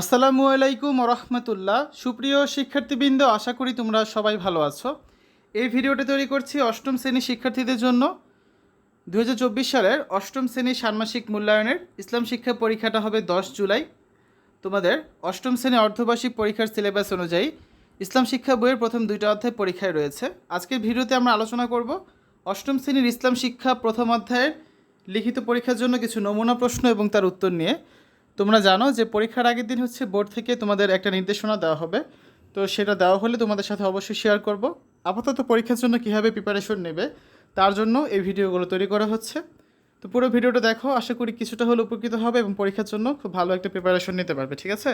আসসালামু আলাইকুম রহমতুল্লাহ সুপ্রিয় শিক্ষার্থীবৃন্দ, আশা করি তোমরা সবাই ভালো আছো। এই ভিডিওটি তৈরি করছি অষ্টম শ্রেণির শিক্ষার্থীদের জন্য। দু হাজার চব্বিশ সালের অষ্টম শ্রেণির ষান্মাসিক মূল্যায়নের ইসলাম শিক্ষা পরীক্ষাটা হবে দশ জুলাই। তোমাদের অষ্টম শ্রেণি অর্ধবার্ষিক পরীক্ষার সিলেবাস অনুযায়ী ইসলাম শিক্ষা বইয়ের প্রথম দুইটা অধ্যায় পরীক্ষায় রয়েছে। আজকের ভিডিওতে আমরা আলোচনা করব অষ্টম শ্রেণির ইসলাম শিক্ষা প্রথম অধ্যায়ের লিখিত পরীক্ষার জন্য কিছু নমুনা প্রশ্ন এবং তার উত্তর নিয়ে। তোমরা জানো যে পরীক্ষার আগের দিন হচ্ছে বোর্ড থেকে তোমাদের একটা নির্দেশনা দেওয়া হবে। তো সেটা দেওয়া হলে তোমাদের সাথে অবশ্যই শেয়ার করব। আপাতত পরীক্ষার জন্য কীভাবে প্রিপারেশন নেবে, তার জন্য এই ভিডিওগুলো তৈরি করা হচ্ছে। তো পুরো ভিডিওটা দেখো, আশা করি কিছুটা হলে উপকৃত হবে এবং পরীক্ষার জন্য খুব ভালো একটা প্রিপারেশন নিতে পারবে, ঠিক আছে?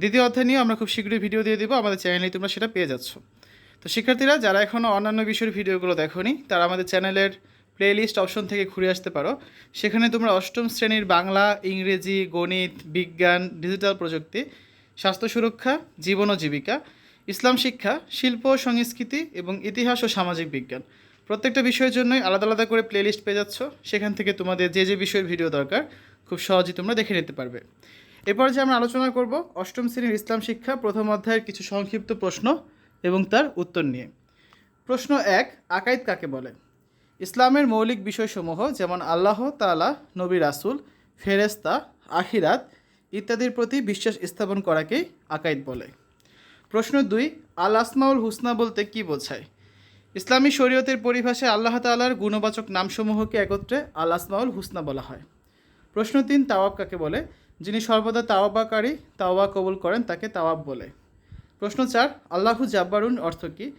দ্বিতীয় অধ্যায় নিয়ে আমরা খুব শীঘ্রই ভিডিও দিয়ে দিব, আমাদের চ্যানেলে তোমরা সেটা পেয়ে যাচ্ছ। তো শিক্ষার্থীরা, যারা এখনও অন্যান্য বিষয়ের ভিডিওগুলো দেখোনি, তারা আমাদের চ্যানেলের প্লেলিস্ট অপশন থেকে ঘুরে আসতে পারো। সেখানে তোমরা অষ্টম শ্রেণির বাংলা, ইংরেজি, গণিত, বিজ্ঞান ডিজিটাল প্রযুক্তি, স্বাস্থ্য সুরক্ষা, জীবন ও জীবিকা, ইসলাম শিক্ষা, শিল্প সংস্কৃতি এবং ইতিহাস ও সামাজিক বিজ্ঞান। প্রত্যেকটা বিষয়ের জন্যই আলাদা আলাদা করে প্লেলিস্ট পেয়ে যাচ্ছ। সেখান থেকে তোমাদের যে যে বিষয়ের ভিডিও দরকার, খুব সহজেই তোমরা দেখে নিতে পারবে। এরপর যে আমরা আলোচনা করব, অষ্টম শ্রেণির ইসলাম শিক্ষা, প্রথম অধ্যায়ের কিছু সংক্ষিপ্ত প্রশ্ন এবং তার উত্তর নিয়ে। প্রশ্ন এক, আকাইদ কাকে বলে? ইসলামের মৌলিক বিষয়সমূহ যেমন আল্লাহ তাআলা, নবী রাসুল ফেরেস্তা আখিরাত ইত্যাদির প্রতি বিশ্বাস স্থাপন করাকেই আকাইদ বলে। প্রশ্ন দুই, আল আসমাউল হুসনা বলতে কি বোঝায়? ইসলামী শরীয়তের পরিভাষায় আল্লাহ তাআলার গুণবাচক নামসমূহকে একত্রে আল আসমাউল হুসনা বলা হয়। প্রশ্ন তিন, তাওয়াব কাকে বলে? যিনি সর্বদা তাওয়াবাকারী তাওয়া কবুল করেন, তাকে তাওয়াব বলে। প্রশ্ন চার, আল্লাহু জাব্বারুন অর্থ কী?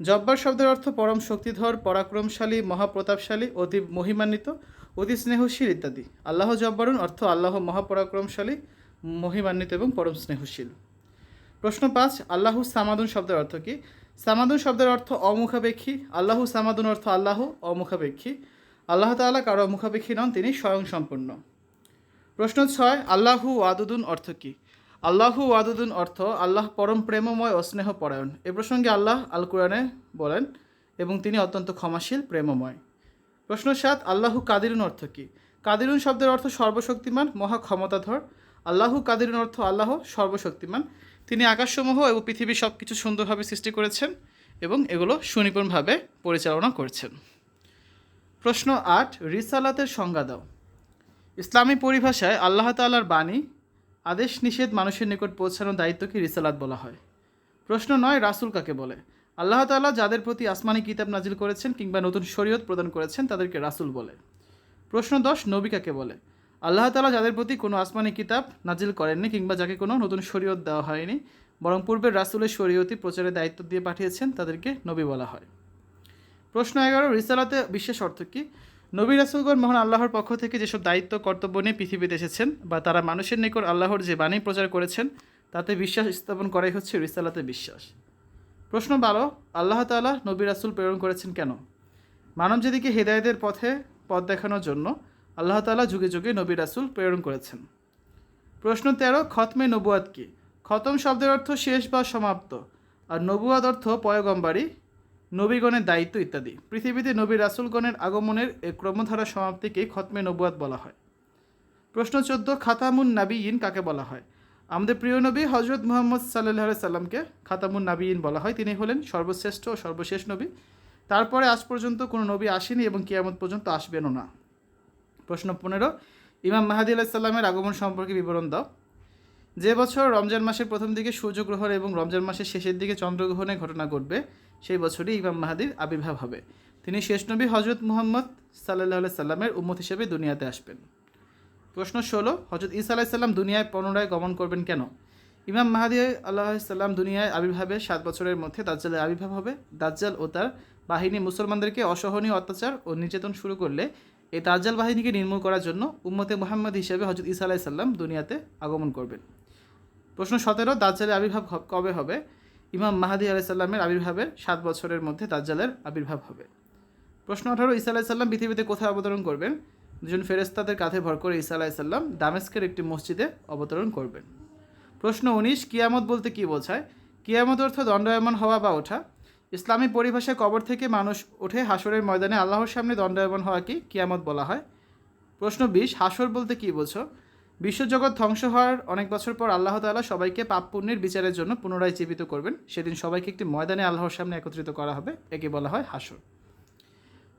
জব্বার শব্দের অর্থ পরম শক্তিধর, পরাক্রমশালী, মহাপ্রতাপশালী, অতি মহিমান্বিত, অতি স্নেহশীল ইত্যাদি। আল্লাহ জব্বারুন অর্থ আল্লাহ মহাপরাক্রমশালী, মহিমান্বিত এবং পরম স্নেহশীল। প্রশ্ন পাঁচ, আল্লাহু সামাদুন শব্দের অর্থ কী? সামাদুন শব্দের অর্থ অমুখাপেক্ষী, আল্লাহু সামাদুন অর্থ আল্লাহ অমুখাপেক্ষী। আল্লাহ তাআলা কারও মুখাপেক্ষী নন, তিনি স্বয়ং সম্পূর্ণ প্রশ্ন ছয়, আল্লাহু ওয়াদুদুন অর্থ কী? আল্লাহু ওয়াদুদুন অর্থ আল্লাহ পরম প্রেমময় ও স্নেহ পরায়ণ এ প্রসঙ্গে আল্লাহ আল কোরআনে বলেন, এবং তিনি অত্যন্ত ক্ষমাশীল, প্রেমময়। প্রশ্ন সাত, আল্লাহু কাদিরুন অর্থ কী? কাদিরুন শব্দের অর্থ সর্বশক্তিমান, মহা ক্ষমতাধর। আল্লাহু কাদিরুন অর্থ আল্লাহ সর্বশক্তিমান। তিনি আকাশসমূহ এবং পৃথিবী সব কিছু সুন্দরভাবে সৃষ্টি করেছেন এবং এগুলো সুনিপুণভাবে পরিচালনা করছেন। প্রশ্ন আট, রিসালাতের সংজ্ঞা দাও। ইসলামী পরিভাষায় আল্লাহ তাআলার বাণী আদেশ নিষেধ মানুষের নিকট পৌঁছানোর দায়িত্বকে রিসালাত বলা হয়। প্রশ্ন নয়, রাসূল কাকে বলে? আল্লাহ তাআলা যাদের প্রতি আসমানি কিতাব নাজিল করেছেন কিংবা নতুন শরীয়ত প্রদান করেছেন, তাদেরকে রাসূল বলে। প্রশ্ন দশ, নবী কাকে বলে? আল্লাহ তাআলা যাদের প্রতি কোনো আসমানি কিতাব নাজিল করেননি কিংবা যাকে কোনো নতুন শরীয়ত দেওয়া হয়নি, বরং পূর্বের রাসূলের শরীয়তি প্রচারের দায়িত্ব দিয়ে পাঠিয়েছেন, তাদেরকে নবী বলা হয়। প্রশ্ন এগারো, রিসালাতে বিশেষ অর্থ কী? নবী রাসুলগণ মহান আল্লাহর পক্ষ থেকে যেসব দায়িত্ব, কর্তব্য নিয়ে পৃথিবীতে এসেছেন বা তারা মানুষের নিকট আল্লাহর যে বাণী প্রচার করেছেন, তাতে বিশ্বাস স্থাপন করাই হচ্ছে রিসালাতে বিশ্বাস। প্রশ্ন বারো, আল্লাহ তাআলা নবী রাসুল প্রেরণ করেছেন কেন? মানব যেদিকে হেদায়তের পথে পথ দেখানোর জন্য আল্লাহ তাআলা যুগে যুগে নবী রাসুল প্রেরণ করেছেন। প্রশ্ন তেরো, খতমে নবুয়াত কি? খতম শব্দের অর্থ শেষ বা সমাপ্ত, আর নবুয়াদ অর্থ পয়গম্বারী নবীগণের দায়িত্ব ইত্যাদি। পৃথিবীতে নবী রাসুলগণের আগমনের ক্রমধারা সমাপ্তিকে খতমে নবুয়াত বলা হয়। প্রশ্ন চোদ্দ, খাতামুন নাবিয়িন কাকে বলা হয়? আমাদের প্রিয় নবী হজরত মোহাম্মদ সাল্লাহ সাল্লামকে খাতামুন নাবিয়িন বলা হয়। তিনি হলেন সর্বশ্রেষ্ঠ ও সর্বশেষ নবী। তারপরে আজ পর্যন্ত কোনো নবী আসেনি এবং কিয়ামত পর্যন্ত আসবেনও না। প্রশ্ন পনেরো, ইমাম মাহাদি আলাহিসাল্লামের আগমন সম্পর্কে বিবরণ দাও। যে বছর রমজান মাসের প্রথম দিকে সূর্যগ্রহণ এবং রমজান মাসের শেষের দিকে চন্দ্রগ্রহণের ঘটনা ঘটবে, সেই বছরই ইমাম মাহাদির আবির্ভাব হবে। তিনি শেষ নবী হজরত মুহাম্মদ সাল্লাহ সাল্লামের উম্মত হিসেবে দুনিয়াতে আসবেন। প্রশ্ন ষোলো হজরত ইসা আলাহ সাল্লাম দুনিয়ায় পুনরায় গমন করবেন কেন? ইমাম মাহাদি আল্লাহ সাল্লাম দুনিয়ায় আবির্ভাবের সাত বছরের মধ্যে দাজ্জালের আবির্ভাব হবে। দাজ্জাল ও তার বাহিনী মুসলমানদেরকে অসহনীয় অত্যাচার ও নির্যাতন শুরু করলে এই দাজ্জাল বাহিনীকে নির্মূল করার জন্য উম্মতে মোহাম্মদ হিসেবে হজরত ইসা আলাহ সাল্লাম দুনিয়াতে আগমন করবেন। প্রশ্ন সতেরো, দাজ্জালের আবির্ভাব কবে হবে? ইমাম মাহাদি আলাইসাল্লামের আবির্ভাবের সাত বছরের মধ্যে দাজ্জালের আবির্ভাব হবে। প্রশ্ন আঠারো, ঈসা আলাইসাল্লাম পৃথিবীতে কোথায় অবতরণ করবেন? দুজন ফেরেস্তাদের কাঁধে ভর করে ঈসা আলাইসাল্লাম দামেস্কের একটি মসজিদে অবতরণ করবেন। প্রশ্ন উনিশ, কিয়ামত বলতে কী বোঝায়? কিয়ামত অর্থ দণ্ডায়মান হওয়া বা ওঠা। ইসলামী পরিভাষায় কবর থেকে মানুষ ওঠে হাসরের ময়দানে। আল্লাহর সামনে দণ্ডায়মান হওয়া কি কিয়ামত বলা হয়। প্রশ্ন বিশ হাসর বলতে কী বোঝো? বিশ্বজগৎ ধ্বংস হওয়ার অনেক বছর পর আল্লাহ তাআলা সবাইকে পাপ পুণ্যের বিচারের জন্য পুনরায় জীবিত করবেন। সেদিন সবাইকে একটি ময়দানে আল্লাহর সামনে একত্রিত করা হবে। একে বলা হয় হাসর।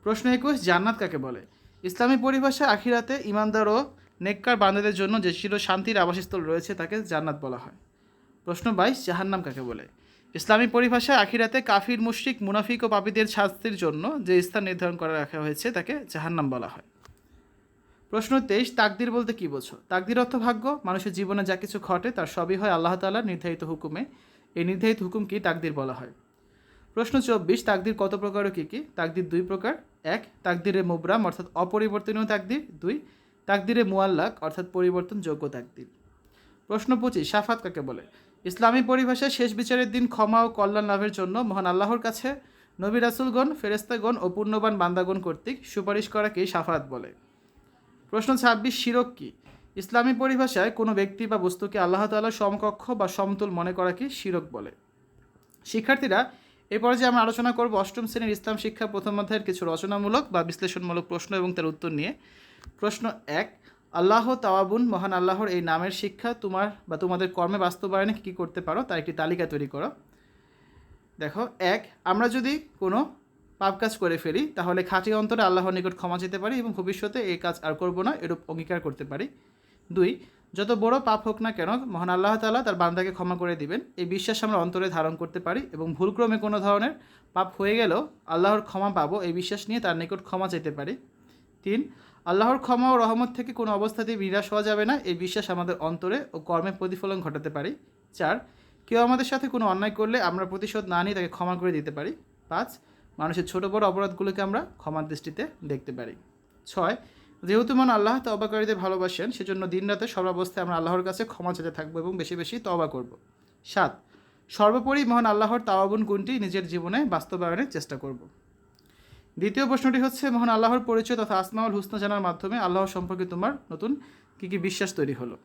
প্রশ্ন একুশ, জান্নাত কাকে বলে? ইসলামী পরিভাষা আখিরাতে ইমানদার ও নেককার বান্দাদের জন্য যে চির শান্তির আবাসস্থল রয়েছে তাকে জান্নাত বলা হয়। প্রশ্ন বাইশ, জাহান্নাম কাকে বলে? ইসলামী পরিভাষায় আখিরাতে কাফির, মুশরিক, মুনাফিক ও পাপীদের শাস্তির জন্য যে স্থান নির্ধারণ করা রাখা হয়েছে তাকে জাহান্নাম বলা হয়। প্রশ্ন তেইশ, তাকদির বলতে কী বোঝো? তাকদির অর্থ ভাগ্য। মানুষের জীবনে যা কিছু ঘটে, তার সবই হয় আল্লাহ তাআলার নির্ধারিত হুকুমে। এই নির্ধারিত হুকুমকেই তাকদির বলা হয়। প্রশ্ন চব্বিশ, তাকদির কত প্রকার ও কী কী? তাকদির দুই প্রকার। এক, তাকদিরে মুবরাম, অর্থাৎ অপরিবর্তনীয় তাকদির। দুই, তাকদিরে মুয়াল্লাক অর্থাৎ পরিবর্তনযোগ্য তাকদির। প্রশ্ন পঁচিশ, সাফাত কাকে বলে? ইসলামী পরিভাষায় শেষ বিচারের দিন ক্ষমা ও কল্যাণ লাভের জন্য মহান আল্লাহর কাছে নবী রাসুলগণ ফেরেস্তাগণ ও পূর্ণবান বান্দাগণ কর্তৃক সুপারিশ করাকেই সাফাত বলে? প্রশ্ন ছাব্বিশ, শিরক কি? ইসলামী পরিভাষায় কোনো ব্যক্তি বা বস্তুকে আল্লাহ তাআলার সমকক্ষ বা সমতুল মনে করাকে শিরক বলে। শিক্ষার্থীরা, এ পর্যায়ে আমরা আলোচনা করব অষ্টম শ্রেণির ইসলাম শিক্ষা প্রথম অধ্যায়ের কিছু রচনামূলক বা বিশ্লেষণমূলক প্রশ্ন এবং তার উত্তর নিয়ে। প্রশ্ন এক, আল্লাহ তাওয়াবুন, মহান আল্লাহর এই নামের শিক্ষা তোমার বা তোমাদের কর্মে বাস্তবায়নে কী করতে পারো, তার একটি তালিকা তৈরি করো। দেখো, এক, আমরা যদি কোনো পাপ কাজ করে ফেলি, তাহলে খাঁটি অন্তরে আল্লাহর নিকট ক্ষমা চেতে পারি এবং ভবিষ্যতে এই কাজ আর করব না, এরূপ অঙ্গীকার করতে পারি। দুই, যত বড় পাপ হোক না কেন, মহান আল্লাহ তাআলা তার বান্দাকে ক্ষমা করে দিবেন। এই বিশ্বাস আমরা অন্তরে ধারণ করতে পারি এবং ভুলক্রমে কোনো ধরনের পাপ হয়ে গেলেও আল্লাহর ক্ষমা পাবো, এই বিশ্বাস নিয়ে তার নিকট ক্ষমা চেতে পারি। তিন, আল্লাহর ক্ষমা ও রহমত থেকে কোনো অবস্থাতেই নিরাশ হওয়া যাবে না, এই বিশ্বাস আমাদের অন্তরে ও কর্মে প্রতিফলন ঘটাতে পারি। চার, কেউ আমাদের সাথে কোনো অন্যায় করলে আমরা প্রতিশোধ না নিয়ে তাকে ক্ষমা করে দিতে পারি। পাঁচ মানুষের ছোট বড় অপরাধগুলোকে আমরা ক্ষমার দৃষ্টিতে দেখতে পারি। ছয়, যেহেতু মান আল্লাহ তবাকারীদের ভালোবাসেন, সেজন্য দিন দিনরাতে সর্বাবস্থায় আমরা আল্লাহর কাছে ক্ষমা চেতে থাকব এবং বেশি বেশি তবা করব। সাত, সর্বোপরি মহান আল্লাহর তাওয়াগুন গুণটি নিজের জীবনে বাস্তবায়নের চেষ্টা করব। দ্বিতীয় প্রশ্নটি হচ্ছে, মহান আল্লাহর পরিচয় তথা আসমাউল হুসনা জানার মাধ্যমে আল্লাহ সম্পর্কে তোমার নতুন কী কী বিশ্বাস তৈরি হলো?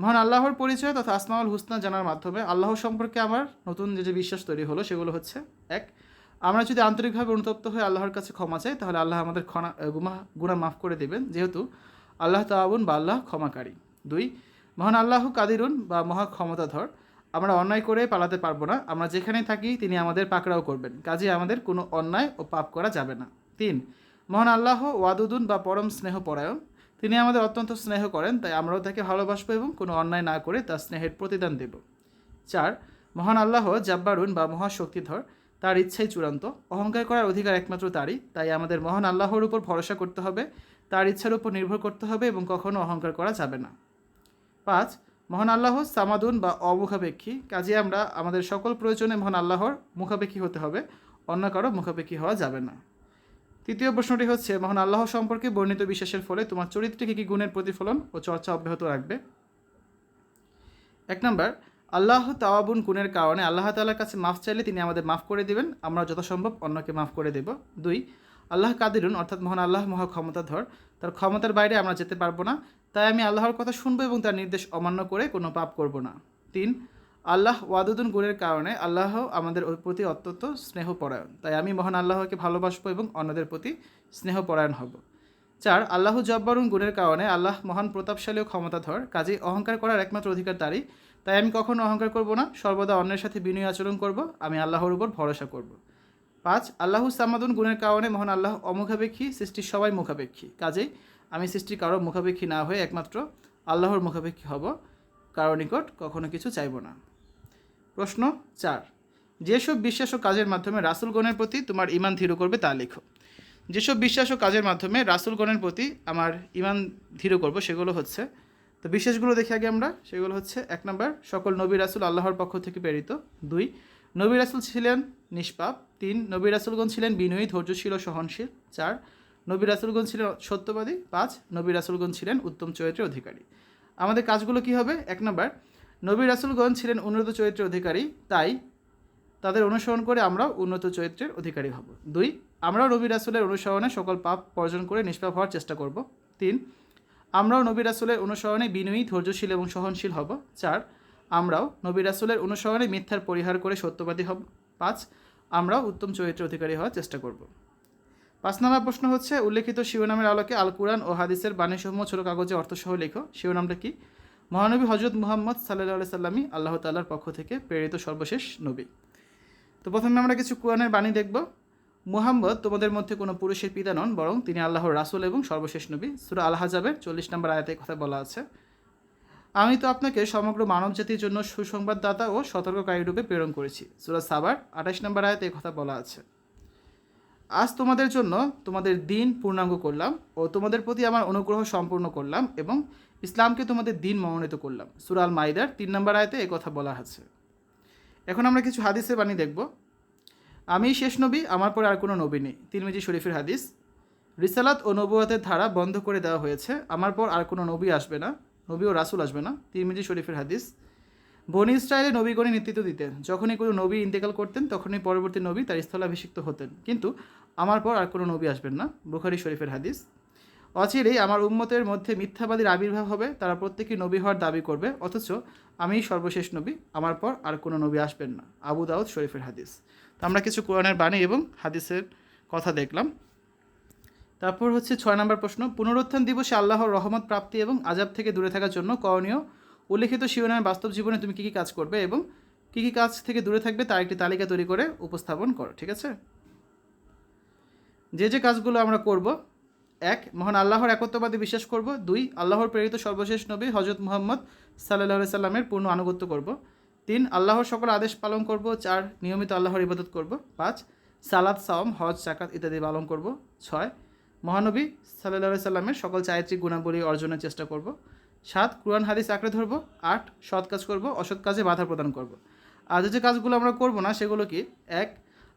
মহান আল্লাহর পরিচয় তথা আসমাউল হুসনা জানার মাধ্যমে আল্লাহ সম্পর্কে আমার নতুন যে যে বিশ্বাস তৈরি হলো, সেগুলো হচ্ছে, এক আমরা যদি আন্তরিকভাবে অনুতপ্ত হয়ে আল্লাহর কাছে ক্ষমা চাই, তাহলে আল্লাহ আমাদের ক্ষণা গুমা গুণা মাফ করে দেবেন। যেহেতু আল্লাহ তাআবুন বা আল্লাহ ক্ষমাকারী। দুই, মহান আল্লাহ কাদিরুন বা মহা ক্ষমতাধর। আমরা অন্যায় করে পালাতে পারব না। আমরা যেখানে থাকি, তিনি আমাদের পাকড়াও করবেন। কাজে আমাদের কোনো অন্যায় ও পাপ করা যাবে না। তিন, মহান আল্লাহ ওয়াদুদুন বা পরম স্নেহ পরায়ণ তিনি আমাদের অত্যন্ত স্নেহ করেন, তাই আমরাও তাকে ভালোবাসবো এবং কোনো অন্যায় না করে তার স্নেহের প্রতিদান দেব। চার, মহান আল্লাহ জাব্বারুন বা মহাশক্তিধর। তার ইচ্ছাই চূড়ান্ত। অহংকার করার অধিকার একমাত্র তারই, তাই আমাদের মহান আল্লাহর উপর ভরসা করতে হবে, তার ইচ্ছার উপর নির্ভর করতে হবে এবং কখনো অহংকার করা যাবে না। পাঁচ, মহান আল্লাহ সামাদুন বা অমুখাপেক্ষী, কাজে আমরা আমাদের সকল প্রয়োজনে মহান আল্লাহর মুখাপেক্ষী হতে হবে, অন্য কারও মুখাপেক্ষী হওয়া যাবে না। তৃতীয় প্রশ্নটি হচ্ছে, মহান আল্লাহ সম্পর্কে বর্ণিত বিশ্বাসের ফলে তোমার চরিত্রে কী কী গুণের প্রতিফলন ও চর্চা অব্যাহত রাখবে? এক নম্বর আল্লাহ তাওয়াবুন গুণের কারণে আল্লাহ তাআলার কাছে মাফ চাইলে তিনি আমাদের মাফ করে দিবেন। আমরা যথাসম্ভব অন্যকে মাফ করে দেব। দুই, আল্লাহ কাদিরুন, অর্থাৎ মহান আল্লাহ মহা ক্ষমতাধর তার ক্ষমতার বাইরে আমরা যেতে পারব না। তাই আমি আল্লাহর কথা শুনব এবং তার নির্দেশ অমান্য করে কোনো পাপ করব না। তিন, আল্লাহ ওয়াদুদুন গুণের কারণে আল্লাহ আমাদের ওর প্রতি অত্যন্ত স্নেহপরায়ণ। তাই আমি মহান আল্লাহকে ভালোবাসবো এবং অন্যদের প্রতি স্নেহপরায়ণ হব। চার, আল্লাহ জব্বারুন গুণের কারণে আল্লাহ মহান প্রতাপশালী ও ক্ষমতাধর। কাজেই অহংকার করার একমাত্র অধিকার তারই। তাই আমি কখনো অহংকার করব না, সর্বদা অন্যের সাথে বিনয় আচরণ করব, আমি আল্লাহর উপর ভরসা করব। পাঁচ, আল্লাহ সামাদুন, গুণের কারণে মহান আল্লাহ অমুখাপেক্ষী, সৃষ্টির সবাই মুখাপেক্ষী। কাজেই আমি সৃষ্টির কারও মুখাপেক্ষী না হয়ে একমাত্র আল্লাহর মুখাপেক্ষী হব, কারও নিকট কখনো কিছু চাইব না। প্রশ্ন চার, যেসব বিশ্বাস ও কাজের মাধ্যমে রাসুলগণের প্রতি তোমার ইমান ধীর করবে তা লেখো। যেসব বিশ্বাস ও কাজের মাধ্যমে রাসুলগণের প্রতি আমার ইমান ধীর করব সেগুলো হচ্ছে তো বিশেষগুলো দেখে আগে আমরা। সেগুলো হচ্ছে, এক নম্বর, সকল নবী রাসুল আল্লাহর পক্ষ থেকে প্রেরিত। দুই, নবী রাসুল ছিলেন নিষ্পাপ। তিন, নবী রাসুলগণ ছিলেন বিনয়ী, ধৈর্যশীল ও সহনশীল। চার, নবী রাসুলগণ ছিলেন সত্যবাদী। পাঁচ, নবী রাসুলগণ ছিলেন উত্তম চরিত্রের অধিকারী। আমাদের কাজগুলো কি হবে? এক নম্বর, নবী রাসুলগণ ছিলেন উন্নত চরিত্রের অধিকারী, তাই তাদের অনুসরণ করে আমরাও উন্নত চরিত্রের অধিকারী হব। দুই, আমরাও নবী রাসুলের অনুসরণে সকল পাপ বর্জন করে নিষ্পাপ হওয়ার চেষ্টা করব। তিন আমরাও নবী রাসুলের অনুসরণে বিনয়ী, ধৈর্যশীল এবং সহনশীল হব। চার, আমরাও নবী রাসুলের অনুসরণে মিথ্যার পরিহার করে সত্যবাদী হব। পাঁচ, আমরাও উত্তম চরিত্র অধিকারী হওয়ার চেষ্টা করব। পাঁচ নম্বর প্রশ্ন হচ্ছে, উল্লেখিত শিরোনামের আলোকে আল কুরআন ও হাদিসের বাণীসমূহ ছোট কাগজে অর্থসহ লেখো। শিরোনামটা কি? মহানবী হজরত মুহাম্মদ সাল্লাহ সাল্লামী আল্লাহ তাল্লার পক্ষ থেকে প্রেরিত সর্বশেষ নবী। তো প্রথমে আমরা কিছু কোরআনের বাণী দেখব। মুহাম্মদ, তোমাদের মধ্যে কোনো পুরুষের পিতা নন, বরং তিনি আল্লাহর রাসুল এবং সর্বশেষ নবী। সুরা আল হাজাবের চল্লিশ নম্বর আয়াতে কথা বলা আছে। আমি তো আপনাকে সমগ্র মানবজাতির জন্য সুসংবাদদাতা ও সতর্ককারী রূপে প্রেরণ করেছি। সুরা সাবার আঠাশ নম্বর আয়াতে কথা বলা আছে। আজ তোমাদের জন্য তোমাদের দিন পূর্ণাঙ্গ করলাম ও তোমাদের প্রতি আমার অনুগ্রহ সম্পূর্ণ করলাম এবং ইসলামকে তোমাদের দিন মনোনীত করলাম। সুরাল মাইদার তিন নম্বর আয়তে কথা বলা আছে। এখন আমরা কিছু হাদিসের বাণী দেখব। আমি শেষ নবী, আমার পরে আর কোনো নবী নেই। তিরমিজি শরীফের হাদিস, রিসালাত ও নবুয়াতের ধারা বন্ধ করে দেওয়া হয়েছে, আমার পর আর কোনো নবী আসবে না, নবী ও রাসুল আসবে না, তিরমিজি শরীফের হাদিস। বনি ইসরায়েলে নবীগণে নেতৃত্ব দিতেন, যখনই কোনো নবী ইন্তেকাল করতেন, তখনই পরবর্তী নবী তার স্থলাভিষিক্ত হতেন। কিন্তু আমার পর আর কোনো নবী আসবেন না, বুখারি শরীফের হাদিস। অচিরেই আমার উম্মতের মধ্যে মিথ্যাবাদীর আবির্ভাব হবে, তারা প্রত্যেকেই নবী হওয়ার দাবি করবে, অথচ আমিই সর্বশেষ নবী, আমার পর আর কোনো নবী আসবেন না। আবু দাউদ শরীফের হাদিস। তো আমরা কিছু কোরআনের বাণী এবং হাদিসের কথা দেখলাম। তারপর হচ্ছে ছয় নম্বর প্রশ্ন, পুনরুত্থান দিবসে আল্লাহর রহমত, প্রাপ্তি এবং আজাব থেকে দূরে থাকার জন্য করণীয় উল্লেখিত শিরোনামের বাস্তব জীবনে তুমি কী কী কাজ করবে এবং কী কী কাজ থেকে দূরে থাকবে তার একটি তালিকা তৈরি করে উপস্থাপন করো, ঠিক আছে? যে যে কাজগুলো আমরা করব, এক, মহান আল্লাহর একত্ববাদে বিশ্বাস করব, দুই, আল্লাহর প্রেরিত সর্বশেষ নবী হজরত মুহাম্মদ সাল্লাহ সাল্লামের পূর্ণ আনুগত্য করব তিন, আল্লাহর সকল আদেশ পালন করব। চার, নিয়মিত আল্লাহর ইবাদত করব। পাঁচ সালাদ সাওম, হজ জাকাত ইত্যাদি পালন করব। ছয়, মহানবী সাল্লাহ সাল্লামের সকল চারিত্রিক গুণাবলী অর্জনের চেষ্টা করব। সাত, কোরআন, হাদিস আঁকড়ে ধরব। আট, সৎ কাজ করব, অসৎ কাজে বাধা প্রদান করব। আর যে কাজগুলো আমরা করব না, সেগুলো কি? এক,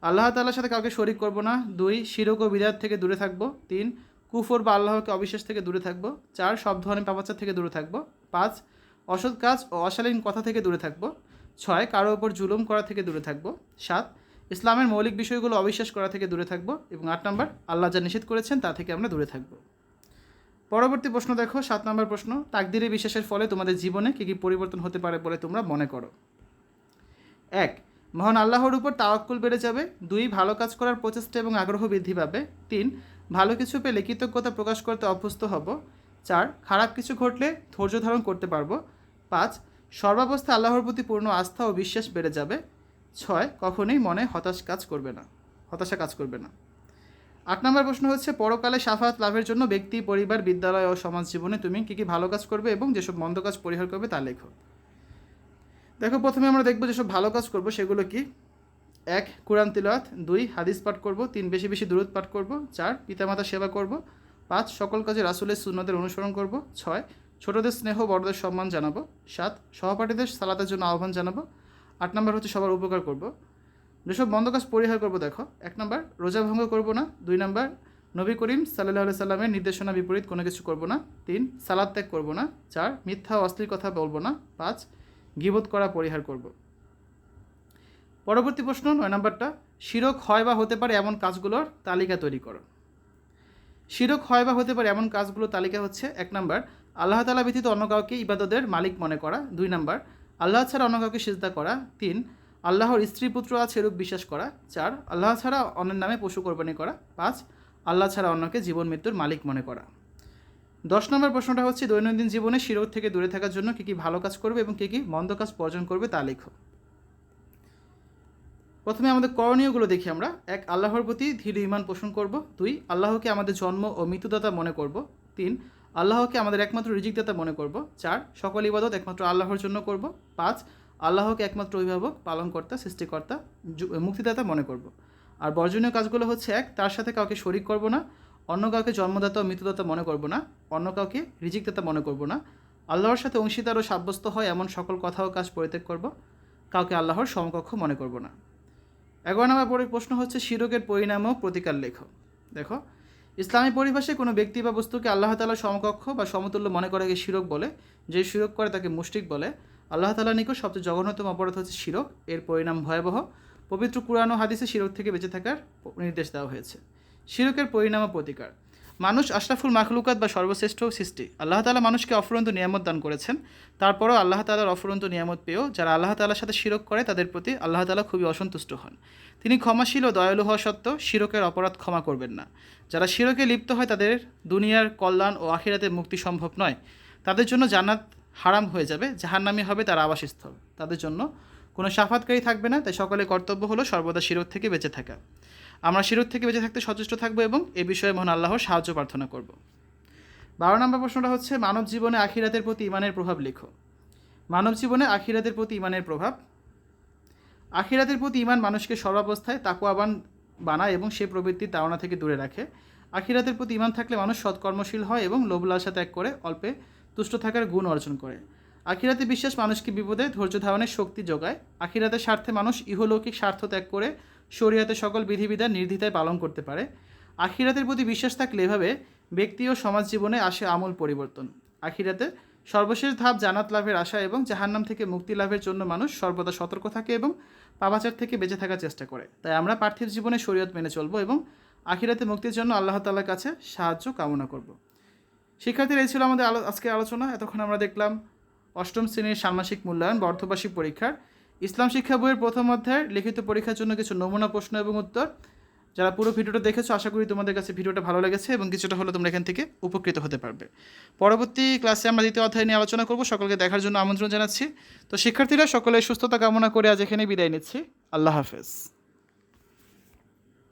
আল্লাহ তাল্লার সাথে কাউকে শরিক করব না। দুই, শিরক ও বিদাত থেকে দূরে থাকব। তিন, কুফর বা আল্লাহকে অবিশ্বাস থেকে দূরে থাকব। চার, সব ধরনের পাপাচার থেকে দূরে থাকব। পাঁচ, অসৎ কাজ ও অশালীন কথা থেকে দূরে থাকব। ছয়, কারও ওপর জুলুম করা থেকে দূরে থাকব। সাত, ইসলামের মৌলিক বিষয়গুলো অবিশ্বাস করা থেকে দূরে থাকব এবং আট নম্বর, আল্লাহ যা নিষেধ করেছেন তা থেকে আমরা দূরে থাকব। পরবর্তী প্রশ্ন দেখো, সাত নম্বর প্রশ্ন তাকদিরে বিশ্বাসের ফলে তোমাদের জীবনে কী কী পরিবর্তন হতে পারে বলে তোমরা মনে করো? এক, মহান আল্লাহর উপর তাওয়াক্কুল বেড়ে যাবে। দুই, ভালো কাজ করার প্রচেষ্টা এবং আগ্রহ বৃদ্ধি পাবে। তিন, ভালো কিছু পেলে কৃতজ্ঞতা প্রকাশ করতে অভ্যস্ত হব। চার, খারাপ কিছু ঘটলে ধৈর্য ধারণ করতে পারব। পাঁচ সর্বাবস্থা আল্লাহর প্রতি পূর্ণ আস্থা ও বিশ্বাস বেড়ে যাবে। ছয়, কখনোই মনে হতাশ কাজ করবে না। হতাশা কাজ করবে না। আট নম্বর প্রশ্ন হচ্ছে, পরকালে সাফাত লাভের জন্য ব্যক্তি, পরিবার, বিদ্যালয় ও সমাজ জীবনে তুমি কী কী ভালো কাজ করবে এবং যেসব মন্দ কাজ পরিহার করবে তা লেখো। দেখো, প্রথমে আমরা দেখব যেসব ভালো কাজ করব সেগুলো কি? এক, কোরআন তিলাওয়াত। দুই, হাদিস পাঠ করব। তিন, বেশি বেশি দূরত পাঠ করব। চার পিতামাতা সেবা করব। পাঁচ, সকল কাজে রাসুলের সুন্নদের অনুসরণ করব। ছয় ছোটদের স্নেহ, বড়দের সম্মান জানাব। সাত, সহপাঠীদের সালাতের জন্য আহ্বান জানাব। আট নম্বর হচ্ছে সবার উপকার করব। যেসব বন্ধ কাজ পরিহার করব, দেখো। এক নম্বর, রোজা ভঙ্গ করব না। দুই নম্বর, নবী করিম সাল্লাহ সাল্লামের নির্দেশনা বিপরীত কোনো কিছু করব না। তিন, সালাদ ত্যাগ করব না। চার, মিথ্যা অশ্লীল কথা বলব না। পাঁচ গিবোধ করা পরিহার করব। পরবর্তী প্রশ্ন, নয় নম্বরটা, শিরক হয় বা হতে পারে এমন কাজগুলোর তালিকা তৈরি করো। শিরক হয় বা হতে পারে এমন কাজগুলোর তালিকা হচ্ছে, এক নম্বর আল্লাহ তালা ব্যতীত অন্য কাউকে ইবাদতের মালিক মনে করা, দুই নম্বর, আল্লাহ ছাড়া অন্য কাউকে সিজদা করা, তিন, আল্লাহর স্ত্রী পুত্র আছে এরূপ বিশ্বাস করা, চার, আল্লাহ ছাড়া অন্যের নামে পশু কোরবানি করা, পাঁচ, আল্লাহ ছাড়া অন্যকে জীবন মৃত্যুর মালিক মনে করা। দশ নম্বর প্রশ্নটা হচ্ছে, দৈনন্দিন জীবনে শিরক থেকে দূরে থাকার জন্য কী কী ভালো কাজ করবে এবং কী কী মন্দ কাজ বর্জন করবে তা লেখো। প্রথমে আমাদের করণীয়গুলো দেখি আমরা। এক, আল্লাহর প্রতি ধীর ইমান পোষণ করব। দুই, আল্লাহকে আমাদের জন্ম ও মৃত্যুদাতা মনে করব। তিন আল্লাহকে আমাদের একমাত্র রিজিকদাতা মনে করব। চার, সকল ইবাদত একমাত্র আল্লাহর জন্য করব। পাঁচ, আল্লাহকে একমাত্র অভিভাবক, পালনকর্তা, সৃষ্টিকর্তা মুক্তিদাতা মনে করব। আর বর্জনীয় কাজগুলো হচ্ছে এক, তার সাথে কাউকে শরিক করব না, অন্য কাউকে জন্মদাতা ও মৃত্যুদাতা মনে করব না, অন্য কাউকে রিজিকদাতা মনে করব না। আল্লাহর সাথে অংশীদার ও সাব্যস্ত হয় এমন সকল কথা ও কাজ পরিত্যাগ করব, কাউকে আল্লাহর সমকক্ষ মনে করব না। এগারো নম্বর পরের প্রশ্ন হচ্ছে, শিরকের পরিণাম ও প্রতিকার লেখো দেখো ইসলামী পরিভাষায় কোনো ব্যক্তি বা বস্তুকে আল্লাহ তালা সমকক্ষ বা সমতুল্য মনে করাকে শিরক বলে। যে শিরক করে তাকে মুষ্টিক বলে। আল্লাহ তালা নিকট সবচেয়ে জঘন্যতম অপরাধ হচ্ছে শিরক। এর পরিণাম ভয়াবহ। পবিত্র কুরআন ও হাদিসে শিরক থেকে বেঁচে থাকার নির্দেশ দেওয়া হয়েছে। শিরকের পরিণাম ও প্রতিকার। মানুষ আশরাফুল মাখলুকাত বা সর্বশ্রেষ্ঠ সৃষ্টি। আল্লাহ তালা মানুষকে অফুরন্ত নিয়ামত দান করেছেন। তারপরও আল্লাহ তালার অফুরন্ত নিয়ামত পেয়েও যারা আল্লাহ তালার সাথে শিরক করে, তাদের প্রতি আল্লাহ তালা খুবই অসন্তুষ্ট হন। তিনি ক্ষমাশীল ও দয়ালু হওয়া সত্ত্বেও শিরকের অপরাধ ক্ষমা করবেন না। যারা শিরকে লিপ্ত হয়, তাদের দুনিয়ার কল্যাণ ও আখিরাতে মুক্তি সম্ভব নয়। তাদের জন্য জান্নাত হারাম হয়ে যাবে, জাহান্নামি হবে তার আবাসস্থল। তাদের জন্য কোনো সাফাতকারী থাকবে না, তাই সকলের কর্তব্য হলো সর্বদা শিরক থেকে বেঁচে থাকা। আমরা শিরক থেকে বেঁচে থাকতে সচেষ্ট থাকব এবং এ বিষয়ে মহান আল্লাহর সাহায্য প্রার্থনা করব। বারো নম্বর প্রশ্নটা হচ্ছে, মানব জীবনে আখিরাতের প্রতি ইমানের প্রভাব লেখো। মানব জীবনে আখিরাতের প্রতি ইমানের প্রভাব? আখিরাতের প্রতি ইমান মানুষকে সর্বাবস্থায় তাকুয়াবান বানায় এবং সে প্রবৃত্তির তাড়না থেকে দূরে রাখে। আখিরাতের প্রতি ইমান থাকলে মানুষ সৎকর্মশীল হয় এবং লোভলাসা ত্যাগ করে, অল্পে তুষ্ট থাকার গুণ অর্জন করে। আখিরাতে বিশ্বাস মানুষকে বিপদে, ধৈর্য ধারণের শক্তি যোগায়। আখিরাতের স্বার্থে মানুষ ইহলৌকিক স্বার্থ ত্যাগ করে শরীয়তে সকল বিধিবিধান নির্দ্বিধায় পালন করতে পারে। আখিরাতের প্রতি বিশ্বাস থাকলে এভাবে ব্যক্তি ও সমাজ জীবনে আসে আমূল পরিবর্তন। আখিরাতে সর্বশেষ ধাপ জানাত লাভের আশা এবং জাহান্নাম থেকে মুক্তি লাভের জন্য মানুষ সর্বদা সতর্ক থাকে এবং পাপাচার থেকে বেঁচে থাকার চেষ্টা করে। তাই আমরা পার্থিব জীবনে শরীয়ত মেনে চলবো এবং আখিরাতে মুক্তির জন্য আল্লাহ তাআলার কাছে সাহায্য কামনা করব। শিক্ষার্থীরা, এই ছিল আমাদের আজকের আলোচনা। এতক্ষণ আমরা দেখলাম অষ্টম শ্রেণির ষান্মাসিক মূল্যায়ন বা অর্ধবার্ষিক পরীক্ষার ইসলাম শিক্ষা বইয়ের প্রথম অধ্যায়ের লিখিত পরীক্ষার জন্য কিছু নমুনা, প্রশ্ন এবং উত্তর। যারা পুরো ভিডিওটা দেখেছ, আশা করি তোমাদের কাছে ভিডিওটা ভালো লেগেছে এবং কিছুটা হলে তোমরা এখান থেকে উপকৃত হতে পারবে। পরবর্তী ক্লাসে আমরা দ্বিতীয় অধ্যায় নিয়ে আলোচনা করব। সকলকে দেখার জন্য আমন্ত্রণ জানাচ্ছি। তো শিক্ষার্থীরা, সকলে সুস্থতা কামনা করে আজ এখানে বিদায় নিচ্ছি। আল্লাহ হাফেজ।